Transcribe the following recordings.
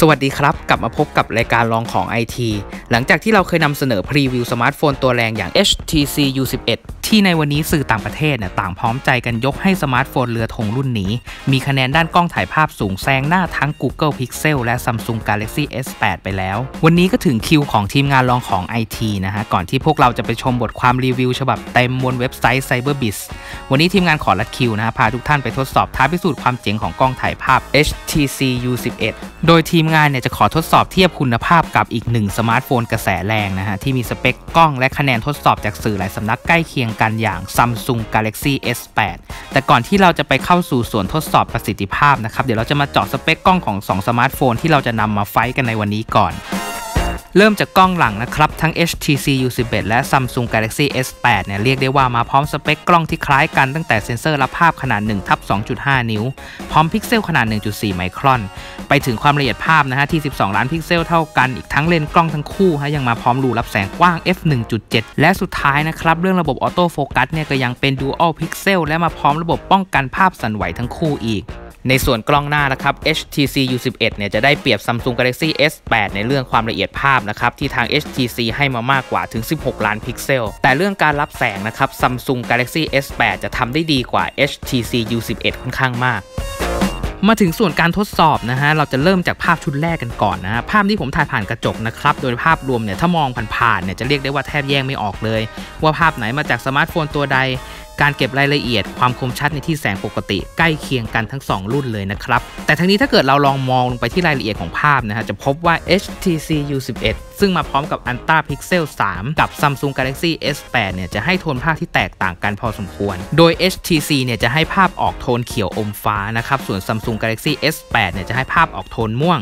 สวัสดีครับ กลับมาพบกับรายการลองของ IT หลังจากที่เราเคยนำเสนอพรีวิวสมาร์ทโฟนตัวแรงอย่าง HTC U11 ที่ในวันนี้สื่อต่างประเทศเนี่ยต่างพร้อมใจกันยกให้สมาร์ทโฟนเรือธงรุ่นนี้ มีคะแนนด้านกล้องถ่ายภาพสูงแซงหน้าทั้ง Google Pixel และ Samsung Galaxy S8 ไปแล้ว วันนี้ก็ถึงคิวของทีมงานลองของ IT นะฮะ ก่อนที่พวกเราจะไปชมบทความรีวิว ฉบับเต็มบนเว็บไซต์ CyberBiz วันนี้ทีมงานขอรัดคิวนะฮะพาทุกท่านไปทดสอบท้าพิสูจน์ความเจ๋งของกล้องถ่ายภาพ HTC U11 โดยทีมงานเนี่ยจะขอทดสอบเทียบคุณภาพกับอีกหนึ่งสมาร์ทโฟนกระแสแรงนะฮะ ที่มีสเปคกล้องและคะแนนทดสอบจากสื่อหลายสำนักใกล้เคียงกันอย่าง Samsung Galaxy S8 แต่ก่อนที่เราจะไปเข้าสู่ส่วนทดสอบประสิทธิภาพนะครับ เดี๋ยวเราจะมาเจาะสเปคกล้องของ 2 สมาร์ทโฟนที่เราจะนำมาไฟกันในวันนี้ก่อน เริ่มจากกล้องหลังนะครับ ทั้ง HTC U11 และ Samsung Galaxy S8 เนี่ยเรียกได้ว่ามาพร้อมสเปคกล้องที่คล้ายกันตั้งแต่เซ็นเซอร์รับภาพขนาด1ทับ2.5 นิ้ว พร้อมพิกเซลขนาด 1.4 ไมครอน ไปถึงความละเอียดภาพนะฮะที่ 12 ล้านพิกเซลเท่ากัน อีกทั้งเลนส์กล้องทั้งคู่ฮะยังมาพร้อมรูรับแสงกว้าง f 1.7 และสุดท้ายนะครับเรื่องระบบออโต้โฟกัสเนี่ยก็ยังเป็น Dual Pixel และมาพร้อมระบบป้องกันภาพสั่นไหวทั้งคู่อีก ในส่วนกล้องหน้านะครับ HTC U11 เนี่ยจะได้เปรียบ Samsung Galaxy S8 ในเรื่องความละเอียดภาพนะครับที่ทาง HTC ให้มามากกว่าถึง 16 ล้านพิกเซล แต่เรื่องการรับแสงนะครับ Samsung Galaxy S8 จะทำได้ดีกว่า HTC U11 ค่อนข้างมากมาถึงส่วนการทดสอบนะฮะ เราจะเริ่มจากภาพชุดแรกกันก่อนนะฮะภาพที่ผมถ่ายผ่านกระจกนะครับ โดยภาพรวมเนี่ย ถ้ามองผ่านๆเนี่ย จะเรียกได้ว่าแทบแยกไม่ออกเลย ว่าภาพไหนมาจากสมาร์ทโฟนตัวใด การเก็บรายละเอียดความคมชัดในที่แสงปกติใกล้เคียงกันทั้ง 2 รุ่นเลยนะครับ แต่ทั้งนี้ถ้าเกิดเราลองมองลงไปที่รายละเอียดของภาพนะฮะจะพบว่า HTC U11 ซึ่งมาพร้อมกับ Ultra Pixel 3 กับ Samsung Galaxy S8 เนี่ยจะให้โทนภาพที่แตกต่างกันพอสมควร โดย HTC เนี่ยจะให้ภาพออกโทนเขียวอมฟ้านะครับ ส่วน Samsung Galaxy S8 เนี่ยจะให้ภาพออกโทนม่วง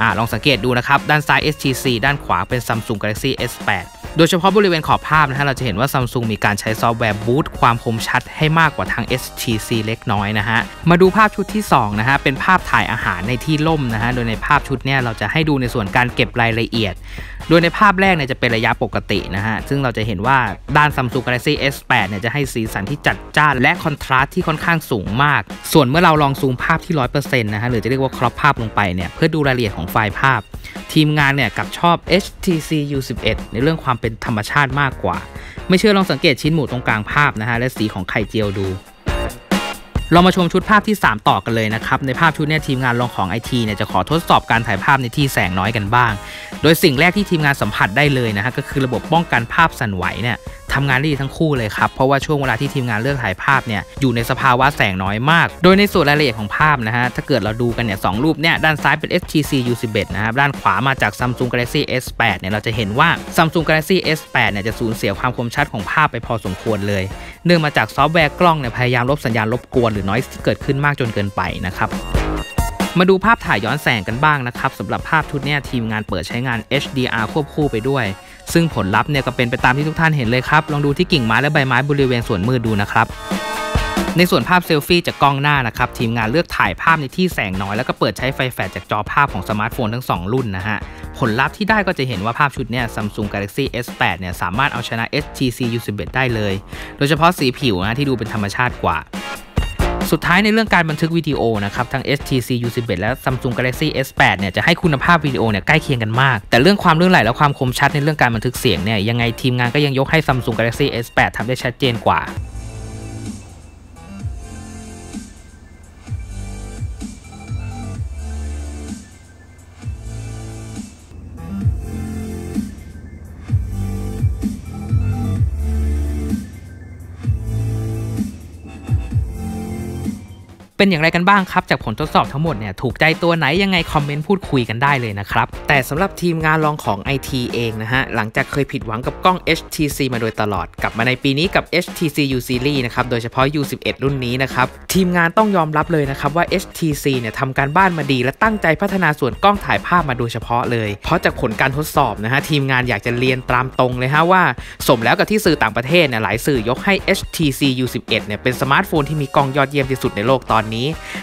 อ่าลองสังเกตดูนะครับ ด้านซ้าย HTC ด้านขวาเป็น Samsung Galaxy S8 โดยเฉพาะบริเวณขอบภาพนะฮะเราจะเห็นว่า Samsung มีการใช้ซอฟต์แวร์บูตความคมชัดให้มากกว่าทาง HTC เล็กน้อยนะฮะ มาดูภาพชุดที่ 2 นะฮะ เป็นภาพถ่ายอาหารในที่ล่มนะฮะ โดยในภาพชุดเนี้ยเราจะให้ดูในส่วนการเก็บรายละเอียด โดยในภาพแรกเนี่ยจะเป็นระยะปกตินะฮะ ซึ่งเราจะเห็นว่าด้าน Samsung Galaxy S8 เนี่ยจะให้สีสันที่จัดจ้านและคอนทราสต์ที่ค่อนข้างสูงมาก ส่วนเมื่อเราลองซูมภาพที่ 100%นะฮะ หรือจะเรียกว่าครอปภาพลงไปเนี่ย เพื่อดูรายละเอียดของไฟล์ภาพทีมงานเนี่ยกับชอบ HTC U11 ในเรื่องความเป็นธรรมชาติมากกว่า ไม่เชื่อลองสังเกตชิ้นหมูตรงกลางภาพนะฮะและสีของไข่เจียวดู เรามาชมชุดภาพที่ 3 ต่อกันเลยนะครับ ในภาพชุดนี้ทีมงานลองของ IT เนี่ยจะขอทดสอบการถ่ายภาพในที่แสงน้อยกันบ้าง โดยสิ่งแรกที่ทีมงานสัมผัสได้เลยนะฮะก็คือระบบป้องกันภาพสั่นไหวเนี่ยทำงานได้ดีทั้งคู่เลยครับ เพราะว่าช่วงเวลาที่ทีมงานเลือกถ่ายภาพเนี่ยอยู่ในสภาวะแสงน้อยมาก โดยในส่วนรายละเอียดของภาพนะฮะถ้าเกิดเราดูกันเนี่ยสองรูปเนี่ยด้านซ้ายเป็น HTC U11 นะครับด้านขวามาจาก Samsung Galaxy S8 เนี่ยเราจะเห็นว่า Samsung Galaxy S8 เนี่ยจะสูญเสียความคมชัดของภาพไปพอสมควรเลย เนื่องมาจากซอฟต์แวร์กล้องเนี่ยพยายามลบสัญญาณรบกวนหรือ noise ที่เกิดขึ้นมากจนเกินไปนะครับมาดูภาพถ่ายย้อนแสงกันบ้างนะครับสำหรับภาพชุดนี้ทีมงานเปิดใช้งาน HDR ควบคู่ไปด้วย ซึ่งผลลัพธ์เนี่ยก็เป็นไปตามที่ทุกท่านเห็นเลยครับ ลองดูที่กิ่งไม้และใบไม้บริเวณส่วนมืดดูนะครับในส่วนภาพเซลฟี่จากกล้องหน้านะครับทีมงานเลือกถ่ายภาพในที่แสงน้อยแล้วก็เปิดใช้ไฟแฟลชจากจอภาพของสมาร์ทโฟนทั้ง 2 รุ่นนะฮะผลลัพธ์ที่ได้ก็จะเห็นว่าภาพชุดเนี่ย Samsung Galaxy S8 เนี่ยสามารถเอาชนะ HTC U11 ได้เลย โดยเฉพาะสีผิวนะที่ดูเป็นธรรมชาติกว่า สุดท้ายในเรื่องการบันทึกวิดีโอนะครับทั้ง HTC U11 และ Samsung Galaxy S8 เนี่ยจะให้คุณภาพวิดีโอเนี่ยใกล้เคียงกันมาก แต่เรื่องความลื่นไหลและความคมชัดในเรื่องการบันทึกเสียงเนี่ยยังไงทีมงานก็ยังยกให้ Samsung Galaxy S8 ทำได้ชัดเจนกว่า เป็นอย่างไรกันบ้างครับ จากผลทดสอบทั้งหมดเนี่ยถูกใจตัวไหนยังไงคอมเมนต์พูดคุยกันได้เลยนะครับ แต่สำหรับทีมงานลองของ IT เองนะฮะ หลังจากเคยผิดหวังกับกล้อง HTC มาโดยตลอด กลับมาในปีนี้กับ HTC U Series นะครับ โดยเฉพาะ U11 รุ่นนี้นะครับ ทีมงานต้องยอมรับเลยนะครับว่า HTC เนี่ยทำการบ้านมาดี และตั้งใจพัฒนาส่วนกล้องถ่ายภาพมาโดยเฉพาะเลย เพราะจากผลการทดสอบนะฮะทีมงานอยากจะเรียนตามตรงเลยฮะว่า สมแล้วกับที่สื่อต่างประเทศเนี่ยหลายสื่อยกให้ HTC U11 เนี่ยเป็นสมาร์ทโฟนที่มีกล้องยอดเยี่ยมที่สุดในโลกตอนนี้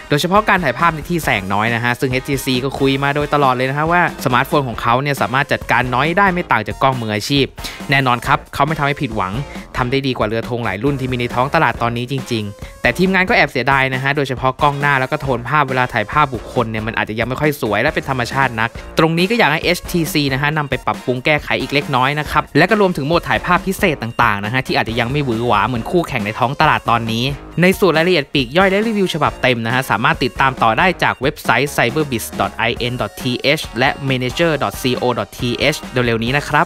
โดยเฉพาะการถ่ายภาพในที่แสงน้อยนะฮะ ซึ่ง HTC ก็คุยมาโดยตลอดเลยนะฮะว่าสมาร์ทโฟนของเขาเนี่ยสามารถจัดการน้อยได้ไม่ต่างจากกล้องมืออาชีพ แน่นอนครับเขาไม่ทำให้ผิดหวังทำได้ดีกว่าเรือธงหลายรุ่นที่มีในท้องตลาดตอนนี้จริง ๆ แต่ทีมงานก็แอบเสียดายนะฮะ โดยเฉพาะกล้องหน้าแล้วก็โทนภาพเวลาถ่ายภาพบุคคลเนี่ยมันอาจจะยังไม่ค่อยสวยและเป็นธรรมชาตินัก ตรงนี้ก็อยากให้ HTC นะฮะนำไปปรับปรุงแก้ไขอีกเล็กน้อยนะครับและก็รวมถึงโหมดถ่ายภาพพิเศษต่างๆนะฮะที่อาจจะยังไม่หวือหวาเหมือนคู่แข่งในท้องตลาดตอนนี้ในส่วนรายละเอียดปีกย่อยและรีวิวฉบับเต็มนะฮะ สามารถติดตามต่อได้จากเว็บไซต์ cyberbiz.in.th และ manager.co.th เร็วๆนี้นะครับ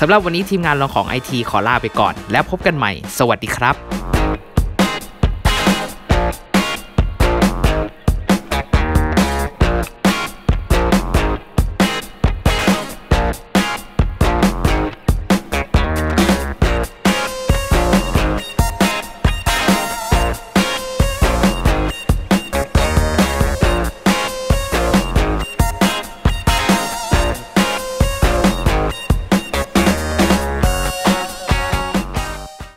สำหรับวันนี้ทีมงานลองของ IT ขอลาไปก่อน แล้วพบกันใหม่ สวัสดีครับ